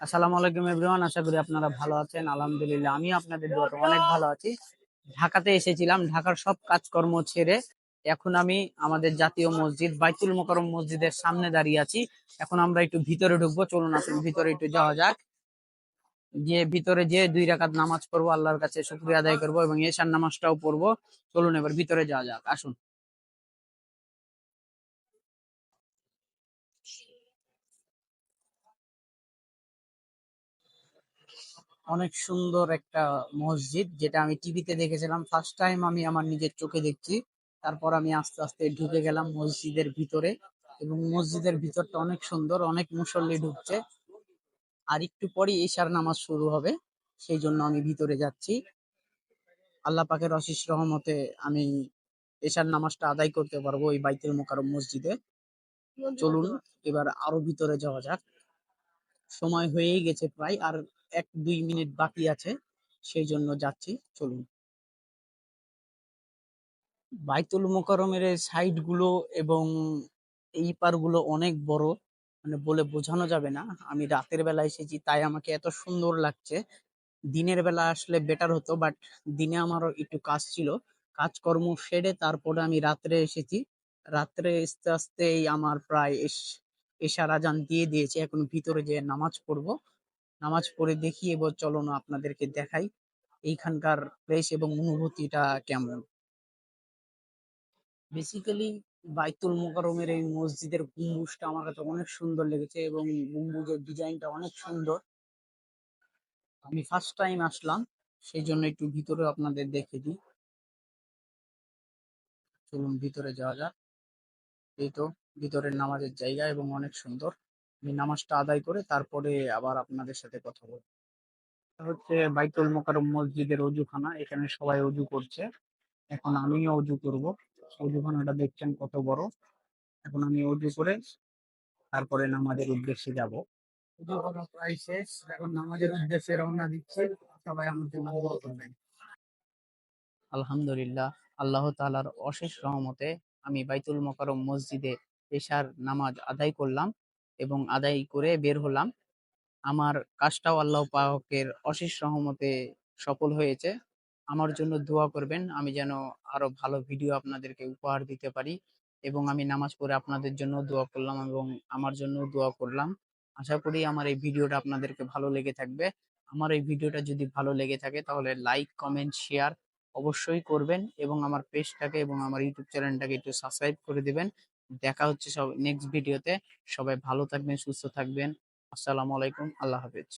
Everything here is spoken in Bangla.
আসসালামু আলাইকুম এভরিওয়ান, আশা করি আপনারা ভালো আছেন, আলহামদুলিল্লাহ। আমি আপনাদের দোয়াতে অনেক ভালো আছি। ঢাকাতে এসেছিলাম, ঢাকার সব কাজকর্ম ছেড়ে এখন আমি আমাদের জাতীয় মসজিদ, বাইতুল মোকারম মসজিদের সামনে দাঁড়িয়ে আছি। এখন আমরা একটু ভিতরে ঢুকবো, চলুন আসুন, ভিতরে একটু যাওয়া যাক। যে ভিতরে যে দুই রাকাত নামাজ পড়ব, আল্লাহর কাছে শুক্রিয়া আদায় করব এবং এশার নামাজটাও পড়ব। চলুন এবার ভিতরে যাওয়া যাক, আসুন। অনেক সুন্দর একটা মসজিদ, যেটা আমি টিভিতে দেখেছিলাম। ফার্স্ট টাইম আমি আমার নিজের চোখে দেখছি। তারপর আমি আস্তে আস্তে ঢুকে গেলাম মসজিদের ভিতরে এবং মসজিদের ভিতরটা অনেক সুন্দর, অনেক মুসল্লি ঢুকছে। আর একটু পরেই এশার নামাজ শুরু হবে, সেই জন্য আমি ভিতরে যাচ্ছি। আল্লাহ পাকের অশেষ রহমতে আমি এশার নামাজটা আদায় করতে পারব এই বাইতুল মোকারম মসজিদে। চলুন, এবার আরও ভিতরে যাওয়া যাক। সময় হয়েই গেছে প্রায়, আর এক দুই মিনিট বাকি আছে সেই জন্য যাচ্ছি, চলুন। বাইতুল মোকারমের এই সাইডগুলো এবং এই পারগুলো অনেক বড় মানে বলে বোঝানো যাবে না। আমি রাতের বেলা এসেছি, তাই আমাকে এত সুন্দর লাগছে। দিনের বেলা আসলে বেটার হতো বাট দিনে আমারও একটু কাজ ছিল। কাজকর্ম সেরে তারপরে আমি রাত্রে এসেছি। রাত্রে আস্তে আসতেই আমার প্রায় এশার আজান দিয়ে দিয়েছে। এখন ভিতরে যে নামাজ পড়ব। নামাজ পড়ে দেখি এবার চলো না আপনাদেরকে দেখাই এইখানকার প্লেস এবং অনুভূতিটা কেমন। বেসিক্যালি বাইতুল মোকাররমের এই মসজিদের গম্বুজটা আমার কাছে অনেক সুন্দর লেগেছে এবং গম্বুজের ডিজাইনটা অনেক সুন্দর। আমি ফার্স্ট টাইম আসলাম সেই জন্য একটু ভিতরে আপনাদের দেখে দিই। চলুন ভিতরে যাওয়া যাক। এই তো ভিতরের নামাজের জায়গা এবং অনেক সুন্দর। আমি নামাজটা আদায় করে তারপরে আবার আপনাদের সাথে কথা বলব। হচ্ছে বাইতুল মোকাররম মসজিদের অজুখানা এখানে সবাই অজু করছে। এখন আমিও অজু করব। অজুখানাটা দেখছেন কত বড়। এখন আমি অজু করে তারপরে নামাজের উদ্দেশ্যে যাব। অজু করা প্রায় শেষ। এখন নামাজের উদ্দেশ্যে রওনা দিচ্ছি। সবাই জন্য করবেন। আলহামদুলিল্লাহ। আল্লাহ তাআলার অশেষ রহমতে আমি বাইতুল মোকাররম মসজিদে পেশার নামাজ আদায় করলাম। এবং আদায় করে বের হলাম। আমার কাজটাও আল্লাহ পাকের অশেষ সহমতে সফল হয়েছে। আমার জন্য দোয়া করবেন, আমি যেন আরও ভালো ভিডিও আপনাদেরকে উপহার দিতে পারি এবং আমি নামাজ পড়ে আপনাদের জন্য দোয়া করলাম এবং আমার জন্য দোয়া করলাম। আশা করি আমার এই ভিডিওটা আপনাদেরকে ভালো লেগে থাকবে। আমার এই ভিডিওটা যদি ভালো লেগে থাকে তাহলে লাইক কমেন্ট শেয়ার অবশ্যই করবেন এবং আমার পেজটাকে এবং আমার ইউটিউব চ্যানেলটাকে একটু সাবস্ক্রাইব করে দিবেন। দেখা হচ্ছে সব নেক্সট ভিডিওতে সবাই ভালো থাকবেন সুস্থ থাকবেন। আসসালামু আলাইকুম আল্লাহ হাফেজ।